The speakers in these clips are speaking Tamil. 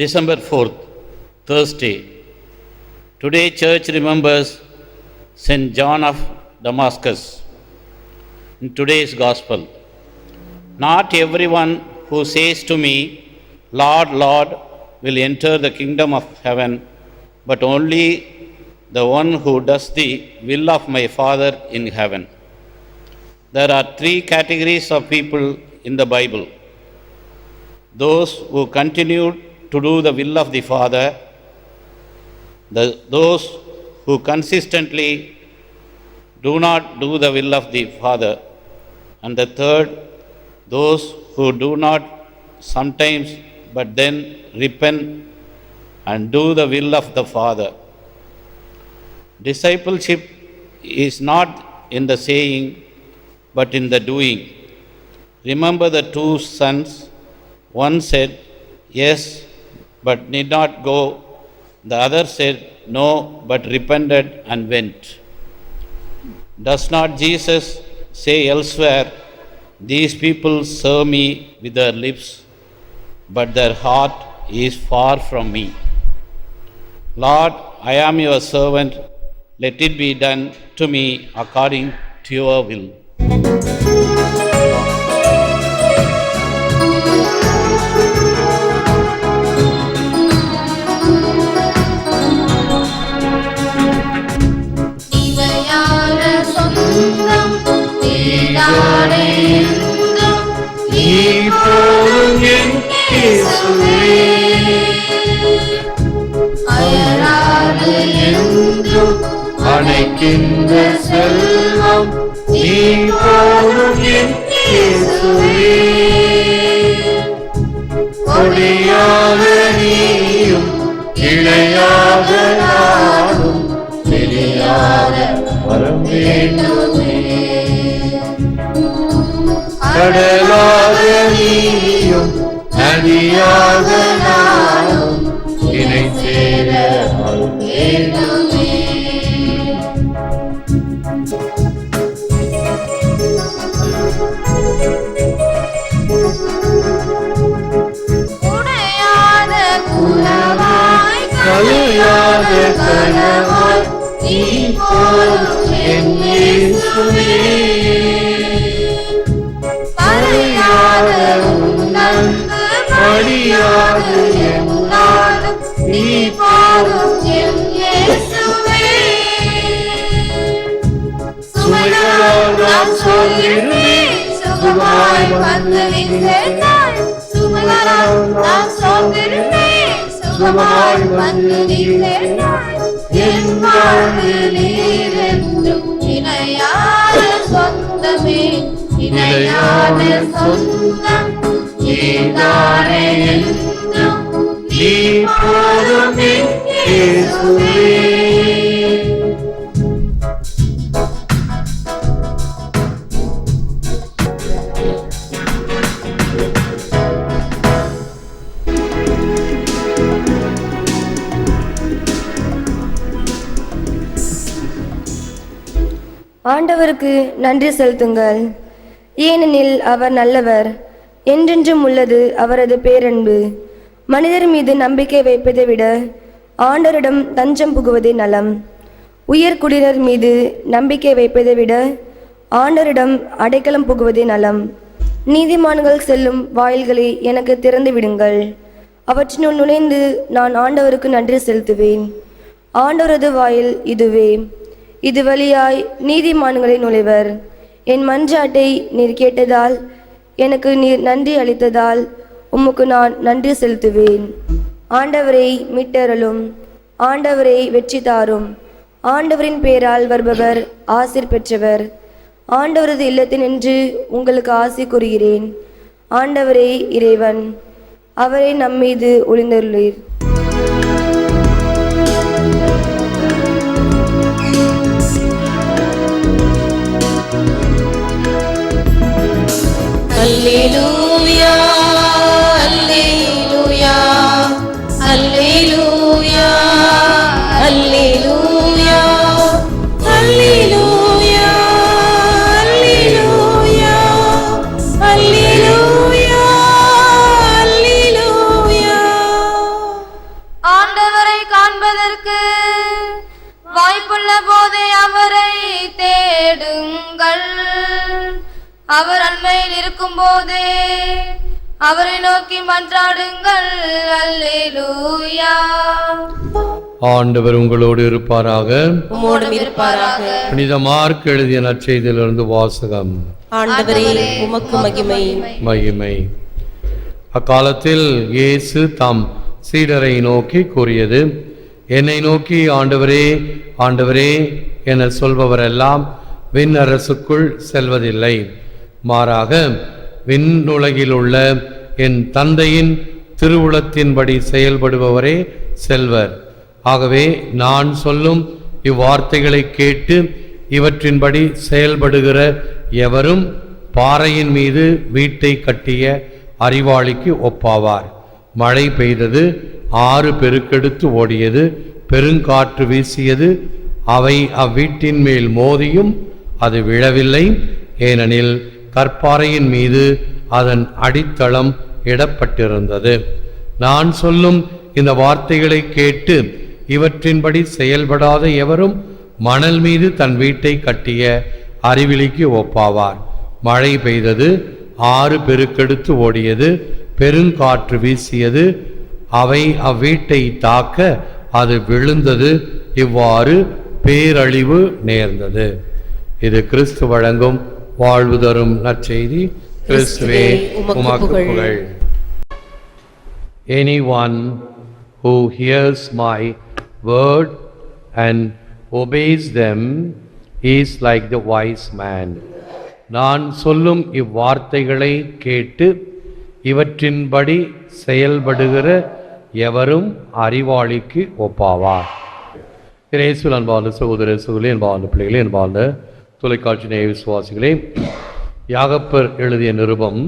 December 4th, Thursday. Today, church remembers St. John of Damascus. In today's gospel, not everyone who says to me, Lord, Lord, will enter the kingdom of heaven, but only the one who does the will of my Father in heaven. There are three categories of people in the Bible those who continue to do the will of the Father, the, those who consistently do not do the will of the Father, and the third, those who do not sometimes but then repent and do the will of the Father. Discipleship is not in the saying but in the doing. Remember the two sons. One said, Yes, but need not go. The other said, No, but repented and went. Does not Jesus say elsewhere, These people serve me with their lips, but their heart is far from me? Lord, I am your servant. Let it be done to me according to your will. அணைக்கின்ற செல்வம் நீ இயேசுவே. கொடியாக நீயும் இளையாக நானும் வெளியாக கடலாக நீயும் நதியாக நானும் இணை சேர கலையாத கனவாய் நீ போதும் என் இயேசுவே. வந்து நீ சேர்ந்தாய் நான் சுகமாய் வந்து என் இணையான சொந்தமே இணையான சொந்தம். நீதானே என்றும் நீ போதும் இயேசுவே ஆண்டவருக்கு நன்றி செலுத்துங்கள். ஏனெனில் அவர் நல்லவர் என்றென்றும் உள்ளது அவரது பேரன்பு. மனிதர் மீது நம்பிக்கை வைப்பதை விட ஆண்டவரிடம் தஞ்சம் புகுவதே நலம். உயர்குடியினர் மீது நம்பிக்கை வைப்பதை விட ஆண்டவரிடம் அடைக்கலம் புகுவதே நலம். நீதிமான்கள் செல்லும் வாயில்களை எனக்கு திறந்து விடுங்கள். அவற்றினுள் நுழைந்து நான் ஆண்டவருக்கு நன்றி செலுத்துவேன். ஆண்டவரது வாயில் இதுவே. இது வழியாய் நீதிமான்களை நுழைவர். என் மன்றாட்டை நீர் கேட்டதால் எனக்கு நீர் நன்றி அளித்ததால் உமக்கு நான் நன்றி செலுத்துவேன். ஆண்டவரை மீட்டரலும் ஆண்டவரை வெற்றி தாரும். ஆண்டவரின் பெயரால் வருபவர் ஆசிர் பெற்றவர். ஆண்டவரது இல்லத்தினின்று உங்களுக்கு ஆசி கூறுகிறேன். ஆண்டவரே இறைவன் அவரை நம்மீது ஒளிந்தருளீர். அல்லேலூயா அல்லேலூயா அல்லேலூயா காண்பதற்கு வாய்ப்புள்ள போதே அவரை தேடுங்கள். அவர் அண்மை இருக்கும் போதே அவரை நோக்கி மன்றாடுங்கள். அல்லேலூயா. ஆண்டவர் உங்களோடு இருப்பாராக. உம்மோடும் இருப்பாராக. புனித மார்க் எழுதிய நற்செய்தியிலிருந்து வாசகம். ஆண்டவரே உமக்கு மகிமை. மகிமை. அக்காலத்தில் இயேசு தாம் சீடரை நோக்கி கூறியது என்னை நோக்கி ஆண்டவரே ஆண்டவரே என சொல்பவரெல்லாம் விண்ணரசுக்குள் செல்வதில்லை. மாறாக விண்ணுலகில் உள்ள என் தந்தையின் திருவுளத்தின்படி செயல்படுபவரே செல்வர். ஆகவே நான் சொல்லும் இவ்வார்த்தைகளை கேட்டு இவற்றின்படி செயல்படுகிற எவரும் பாறையின் மீது வீட்டை கட்டிய அறிவாளிக்கு ஒப்பாவார். மழை பெய்தது ஆறு பெருக்கெடுத்து ஓடியது பெருங்காற்று வீசியது அவை அவ்வீட்டின் மேல் மோதியும் அது விழவில்லை. ஏனெனில் கற்பாறையின் மீது அதன் அடித்தளம் இடப்பட்டிருந்தது. நான் சொல்லும் இந்த வார்த்தைகளை கேட்டு இவற்றின்படி செயல்படாத எவரும் மணல் மீது தன் வீட்டை கட்டிய அறிவிலிக்கு ஒப்பாவார். மழை பெய்தது ஆறு பெருக்கெடுத்து ஓடியது பெருங்காற்று வீசியது அவை அவ்வீட்டை தாக்க அது விழுந்தது இவ்வாறு பேரழிவு நேர்ந்தது. இது கிறிஸ்து வழங்கும் வாழ்வு தரும் நற்செய்தி கிறிஸ்துவே உமக்கு புகழ். Anyone who hears my word and obeys them is like the wise man. நான் சொல்லும் இவ்வார்த்தைகளை கேட்டு இவற்றின்படி செயல்படுகிற எவரும் அறிவாளிக்கு ஒப்பாவார் இயேசுவில் அன்பார்ந்த சகோதர சகோதரி அன்பார்ந்த பிள்ளைகளே அன்பார்ந்த தொலைக்காட்சி நேய விசுவாசிகளே யாகப்பர் எழுதிய நிருபம்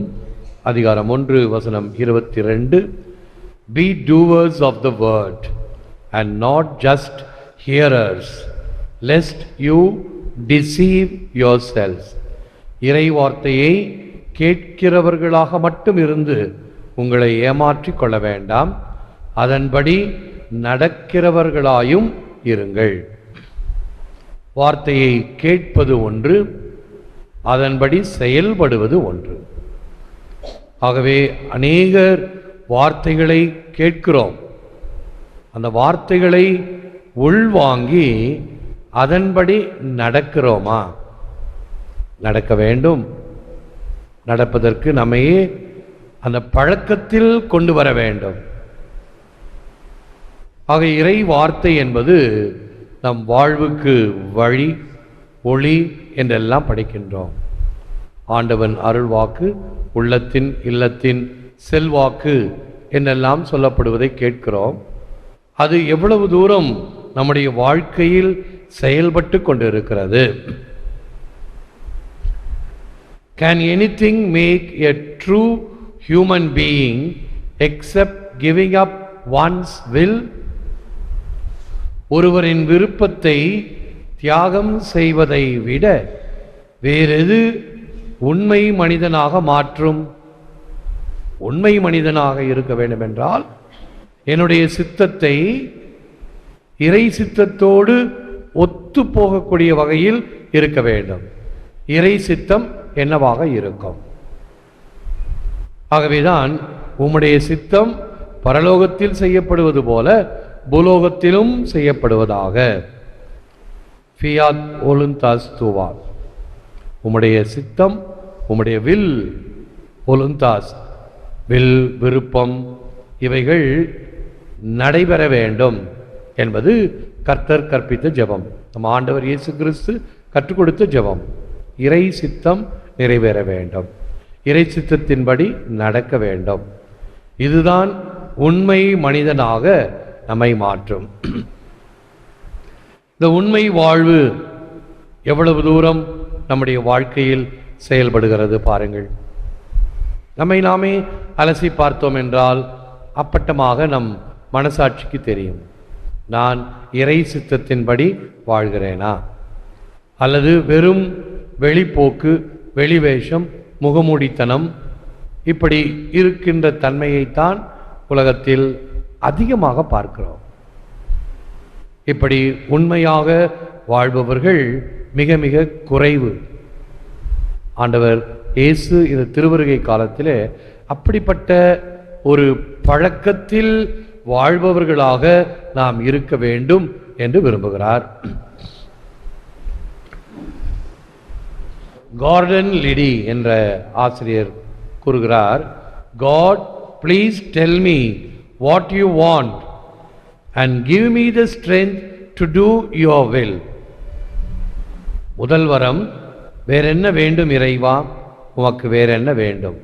அதிகாரம் ஒன்று வசனம் இருபத்தி ரெண்டு be doers of the word and not just hearers lest you deceive your selves இறை வார்த்தையை கேட்கிறவர்களாக மட்டும் இருந்து உங்களை ஏமாற்றிக் கொள்ள வேண்டாம். அதன்படி நடக்கிறவர்களாயும் இருங்கள். வார்த்தையை கேட்பது ஒன்று அதன்படி செயல்படுவது ஒன்று. ஆகவே அநேகர் வார்த்தைகளை கேட்கிறோம். அந்த வார்த்தைகளை உள்வாங்கி அதன்படி நடக்கிறோமா? நடக்க வேண்டும். நடப்பதற்கு நம்மையே அந்த பழக்கத்தில் கொண்டு வர வேண்டும். ஆக இறை வார்த்தை என்பது நம் வாழ்வுக்கு வழி ஒளி என்றெல்லாம் படிக்கின்றோம். ஆண்டவன் அருள்வாக்கு உள்ளத்தின் இல்லத்தின் செல்வாக்கு என்றெல்லாம் சொல்லப்படுவதை கேட்கிறோம். அது எவ்வளவு தூரம் நம்முடைய வாழ்க்கையில் செயல்பட்டு கொண்டிருக்கிறது. Can anything make a true human being except giving up one's will ஒருவரின் விருப்பத்தை தியாகம் செய்வதை விட வேறெது உண்மை மனிதனாக மாற்றும்? உண்மை மனிதனாக இருக்க வேண்டுமென்றால் என்னுடைய சித்தத்தை இறை சித்தத்தோடு ஒத்து போகக்கூடிய வகையில் இருக்க வேண்டும். இறை சித்தம் என்னவாக இருக்கும்? ஆகவேதான் உம்முடைய சித்தம் பரலோகத்தில் செய்யப்படுவது போல பூலோகத்திலும் செய்யப்படுவதாக. ஃபியாத் ஒலுந்தாஸ் துவா உம்முடைய சித்தம் உம்முடைய வில் ஒலுந்தாஸ் வில் விருப்பம் இவைகள் நடைபெற வேண்டும் என்பது கர்த்தர் கற்பித்த ஜெபம். நம் ஆண்டவர் இயேசு கிறிஸ்து கற்றுக் கொடுத்த ஜெபம். இறை சித்தம் நிறைவேற வேண்டும். இறை சித்தத்தின்படி நடக்க வேண்டும். இதுதான் உண்மை மனிதனாக நம்மை மாற்றும். இந்த உண்மை வாழ்வு எவ்வளவு தூரம் நம்முடைய வாழ்க்கையில் செயல்படுகிறது பாருங்கள். நம்மை நாமே அலசி பார்த்தோம் என்றால் அப்பட்டமாக நம் மனசாட்சிக்கு தெரியும். நான் இறை சித்தத்தின்படி வாழ்கிறேனா? அல்லது வெறும் வெளிப்போக்கு வெளிவேஷம் முகமூடித்தனம் இப்படி இருக்கின்ற தன்மையைத்தான் உலகத்தில் அதிகமாக பார்க்கிறோம். இப்படி உண்மையாக வாழ்பவர்கள் மிக மிக குறைவு. ஆண்டவர் இயேசு இந்த திருவருகை காலத்தில் அப்படிப்பட்ட ஒரு பழக்கத்தில் வாழ்பவர்களாக நாம் இருக்க வேண்டும் என்று விரும்புகிறார். கார்டன் லிடி என்ற ஆசிரியர் கூறுகிறார் God please tell me what you want and give me the strength to do your will முதல் வரம் வேற என்ன வேண்டும் இறைவா? உமக்கு வேற என்ன வேண்டும்?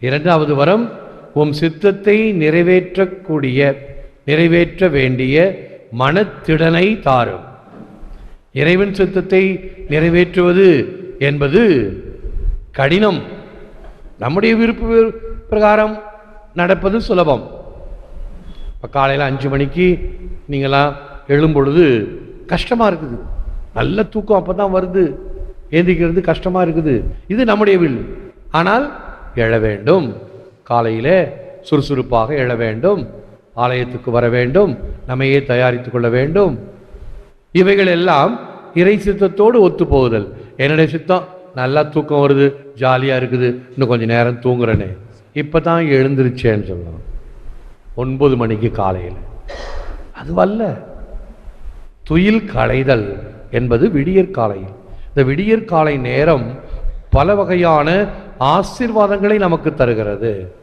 இரண்டாவது வரம் உம் சித்தத்தை நிறைவேற்றக்கூடிய நிறைவேற்ற வேண்டிய மனத்திடனை தாரும். இறைவன் சித்தத்தை நிறைவேற்றுவது என்பது கடினம். நம்முடைய விருப்ப பிரகாரம் நடப்பது சுலபம். இப்போ காலையில் அஞ்சு மணிக்கு நீங்களாம் எழும்பொழுது கஷ்டமாக இருக்குது. நல்ல தூக்கம் அப்போ தான் வருது. ஏந்திக்கிறது கஷ்டமாக இருக்குது. இது நம்முடைய வில் ஆனால் எழ வேண்டும். காலையிலே சுறுசுறுப்பாக எழ வேண்டும். ஆலயத்துக்கு வர வேண்டும். நம்மையே தயாரித்து கொள்ள வேண்டும். இவைகள் எல்லாம் இறை சித்தத்தோடு ஒத்து போகுதல். என்னுடைய சித்தம் நல்லா தூக்கம் வருது ஜாலியாக இருக்குது. இன்னும் கொஞ்சம் நேரம் தூங்குறேனே. இப்போ தான் எழுந்திருச்சேன்னு சொல்லலாம் ஒன்பது மணிக்கு காலையில். அதுவல்ல. துயில் களைதல் என்பது விடியற்காலையில் இந்த விடியற் காலை நேரம் பல வகையான ஆசீர்வாதங்களை நமக்கு தருகிறது.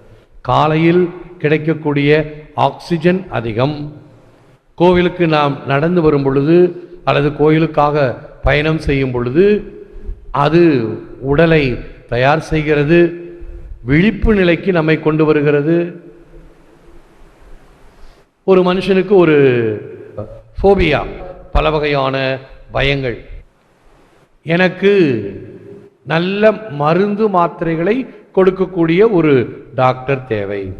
காலையில் கிடைக்கக்கூடிய ஆக்சிஜன் அதிகம். கோவிலுக்கு நாம் நடந்து வரும் பொழுது அல்லது கோயிலுக்காக பயணம் செய்யும் பொழுது அது உடலை தயார் செய்கிறது. விழிப்பு நிலைக்கு நம்மை கொண்டு வருகிறது. ஒரு மனுஷனுக்கு ஒரு ஃபோபியா பல வகையான பயங்கள். எனக்கு நல்ல மருந்து மாத்திரைகளை கொடுக்கக்கூடிய ஒரு டாக்டர் தேவை.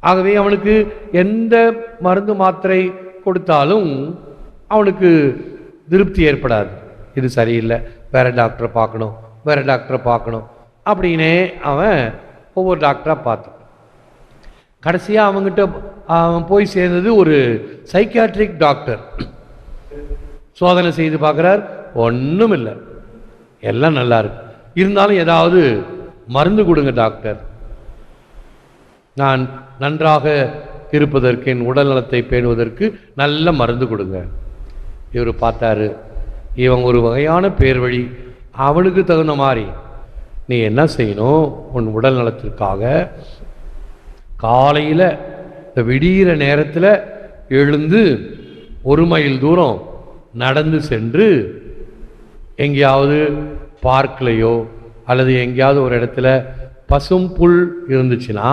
ஆகவே அவனுக்கு எந்த மருந்து மாத்திரை கொடுத்தாலும் அவனுக்கு திருப்தி ஏற்படாது. இது சரியில்லை. வேற டாக்டரை பார்க்கணும். வேற டாக்டரை பார்க்கணும். அப்படின்னே அவன் ஒவ்வொரு டாக்டராக பார்த்தான். கடைசியாக அவங்ககிட்ட அவன் போய் சேர்ந்தது ஒரு சைக்கியாட்ரிக் டாக்டர் சோதனை செய்து பார்க்குறார். ஒன்றும் இல்லை எல்லாம் நல்லா இருக்கு. இருந்தாலும் ஏதாவது மருந்து கொடுங்க டாக்டர் நான் நன்றாக இருப்பதற்கு என் உடல் நலத்தை பேணுவதற்கு நல்ல மருந்து கொடுங்க. இவர் பார்த்தாரு. இவன் ஒரு வகையான பேர் வழி அவனுக்கு தகுந்த மாதிரி நீ என்ன செய்யணும்? உன் உடல் நலத்திற்காக காலையில் இந்த விடிகிற நேரத்தில் எழுந்து ஒரு மைல் தூரம் நடந்து சென்று எங்கேயாவது பார்க்லையோ அல்லது எங்கேயாவது ஒரு இடத்துல பசும் புல் இருந்துச்சுன்னா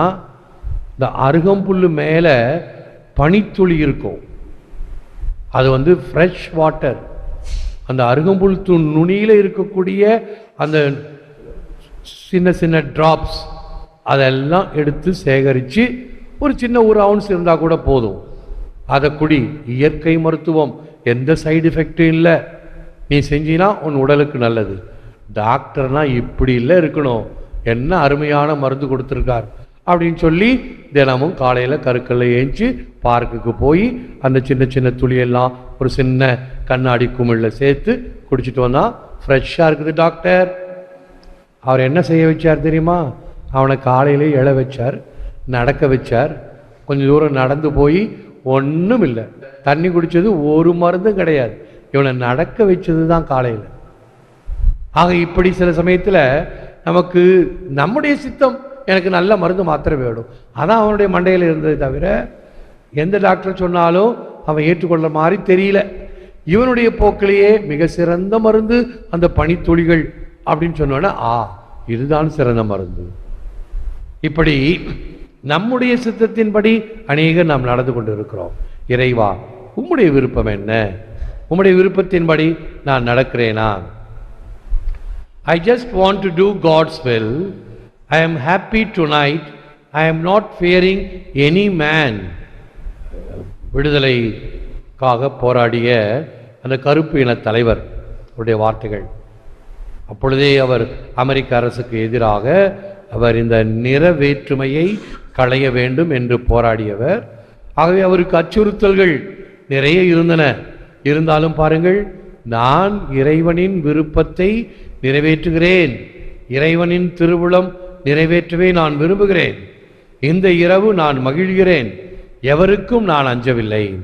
இந்த அருகம்புல் மேலே பனித்துளி இருக்கும். அது வந்து ஃப்ரெஷ் வாட்டர் அந்த அருகம்புல் து நுனியில் இருக்கக்கூடிய அந்த சின்ன சின்ன ட்ராப்ஸ் அதெல்லாம் எடுத்து சேகரித்து ஒரு சின்ன ஒரு அவுன்ஸ் இருந்தால் கூட போதும். அதை குடி. இயற்கை மருத்துவம். எந்த சைடு எஃபெக்டும் இல்லை. நீ செஞ்சினா உன் உடலுக்கு நல்லது. டாக்டர்னால் இப்படி இல்லை இருக்கணும். என்ன அருமையான மருந்து கொடுத்துருக்கார். அப்படின்னு சொல்லி தினமும் காலையில் கருக்கல்ல ஏஞ்சி பார்க்குக்கு போய் அந்த சின்ன சின்ன துளியெல்லாம் ஒரு சின்ன கண்ணாடி குமிழில் சேர்த்து குடிச்சிட்டு வந்தால் ஃப்ரெஷ்ஷாக இருக்குது டாக்டர் அவர் என்ன செய்ய வச்சார் தெரியுமா? அவனை காலையிலே எழ வச்சார் நடக்க வச்சார். கொஞ்சம் தூரம் நடந்து போய் ஒன்றும் இல்லை. தண்ணி குடித்தது ஒரு மருந்தும் கிடையாது. இவனை நடக்க வச்சது தான் காலையில். ஆக இப்படி சில சமயத்தில் நமக்கு நம்முடைய சித்தம் எனக்கு நல்ல மருந்து மாத்திரை வேணும். அதான் அவனுடைய மண்டையில் இருந்ததை தவிர எந்த டாக்டர் சொன்னாலும் அவன் ஏற்றுக்கொள்ள மாதிரி தெரியல. இவனுடைய போக்கிலேயே மிக சிறந்த மருந்து அந்த பனித்துளிகள் அப்படின்னு சொன்னோன்னே ஆ இதுதான் சிறந்த மருந்து. இப்படி நம்முடைய சித்தத்தின்படி அநேக நாம் நடந்து கொண்டு இருக்கிறோம் இறைவா உம்முடைய விருப்பம் என்ன? உம்முடைய விருப்பத்தின்படி நான் நடக்கிறேனா? I just want to do God's will I I happy tonight I am not fearing any man விடுதலைக்காக போராடிய அந்த கருப்பு இன தலைவர் அவருடைய வார்த்தைகள். அப்பொழுதே அவர் அமெரிக்க அரசுக்கு எதிராக அவர் இந்த நிற வேற்றுமையை களைய வேண்டும் என்று போராடியவர். ஆகவே அவருக்கு அச்சுறுத்தல்கள் நிறைய இருந்தன. இருந்தாலும் பாருங்கள் நான் இறைவனின் விருப்பத்தை நிறைவேற்றுகிறேன். இறைவனின் திருவுளம் நிறைவேற்றவே நான் விரும்புகிறேன். இந்த இரவு நான் மகிழ்கிறேன். எவருக்கும் நான் அஞ்சவில்லை.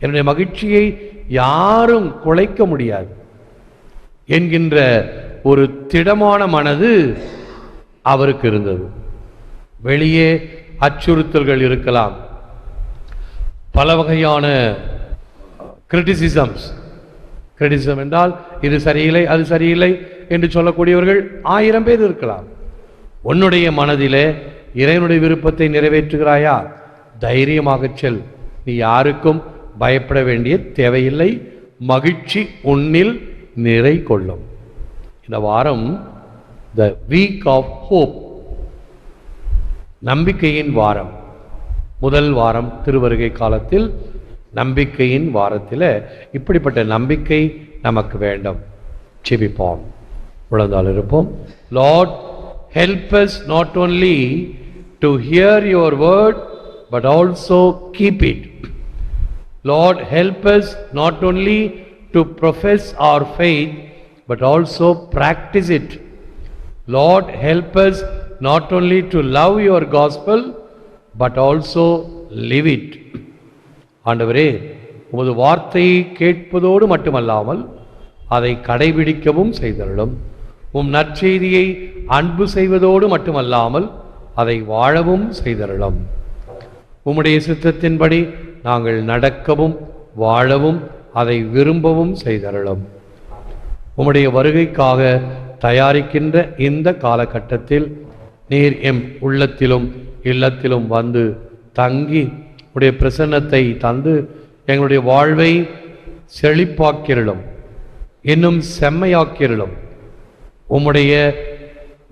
என்னுடைய மகிழ்ச்சியை யாரும் குலைக்க முடியாது. என்கின்ற ஒரு திடமான மனது அவருக்கு இருந்தது. வெளியே அச்சுறுத்தல்கள் இருக்கலாம். பல வகையான கிரிட்டிசிசம்ஸ் கிரிட்டிசிசம் என்றால் இது சரியில்லை அது சரியில்லை என்று சொல்லக்கூடியவர்கள் ஆயிரம் பேர் இருக்கலாம். உன்னுடைய மனதிலே இறைவனுடைய விருப்பத்தை நிறைவேற்றுகிறாயா? தைரியமாகச் செல். நீ யாருக்கும் பயப்பட வேண்டிய தேவையில்லை. மகிழ்ச்சி உன்னில் நிறை கொள்ளும். இந்த வாரம் த வீக் ஆஃப் ஹோப் நம்பிக்கையின் வாரம். முதல் வாரம் திருவருகை காலத்தில் நம்பிக்கையின் வாரத்தில் இப்படிப்பட்ட நம்பிக்கை நமக்கு வேண்டும். செபிப்போம் உழந்தால் இருப்போம். Lord help us not only to hear your word but also keep it Lord help us not only to profess our faith, but also practice it. Lord, help us not only to love your gospel, but also live it. ஆண்டவரே உமது வார்த்தையை கேட்பதோடு மட்டுமல்லாமல் அதை கடைபிடிக்கவும் செய்தருளும் உம் நற்செய்தியை அன்பு செய்வதோடு மட்டுமல்லாமல் அதை வாழவும் செய்தருளும் உம்முடைய சித்தத்தின்படி நாங்கள் நடக்கவும் வாழவும் அதை விரும்பவும் செய்தருளும். உம்முடைய வருகைக்காக தயாரிக்கின்ற இந்த காலகட்டத்தில் நீர் எம் உள்ளத்திலும் இல்லத்திலும் வந்து தங்கி உடைய பிரசன்னத்தை தந்து எங்களுடைய வாழ்வை செழிப்பாக்கிரலும் இன்னும் செம்மையாக்கிரலும் உம்முடைய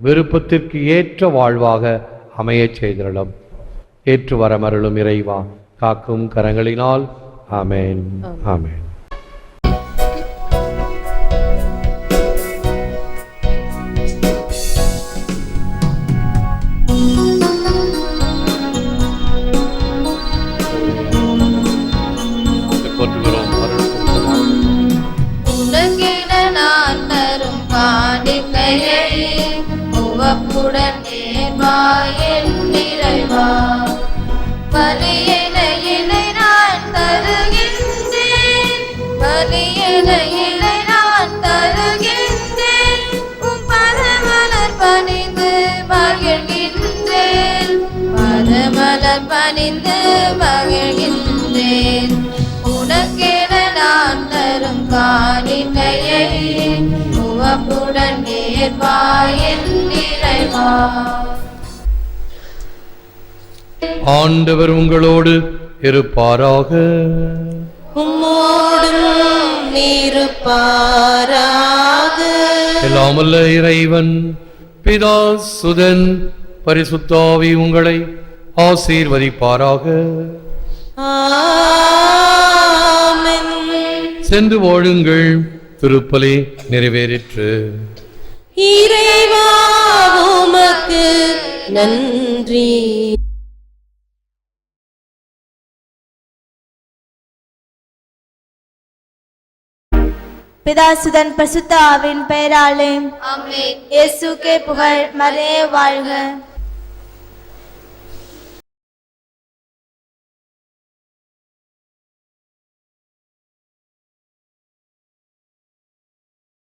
விருப்பத்திற்கு ஏற்ற வாழ்வாக அமையச் செய்திரலும் ஏற்று வரமருளும் இறைவா காக்கும் கரங்களினால். ஆமென். ஆமென். பணிந்து மகிழ்கின்றேன். உனக்கென நான் தரும் காணிக்கையை உவப்புடன் நேர்வாயின் நிறைவா ஆண்டவர் உங்களோடு இருப்பாராக. உம்மோடும் இருப்பாராக. எல்லாமல்ல இறைவன் பிதா சுதன் பரிசுத்தாவி உங்களை ஆசீர்வதிப்பாராக. ஆமென். சென்று வாழுங்கள் திருப்பலி நிறைவேறிற்று. இறைவா உமக்கு நன்றி. பிதாசுதன் பசுத்த ஆவின் பெயராலே ஆமென். இயேசுக்கே புகழ் மறையே வாழ்க.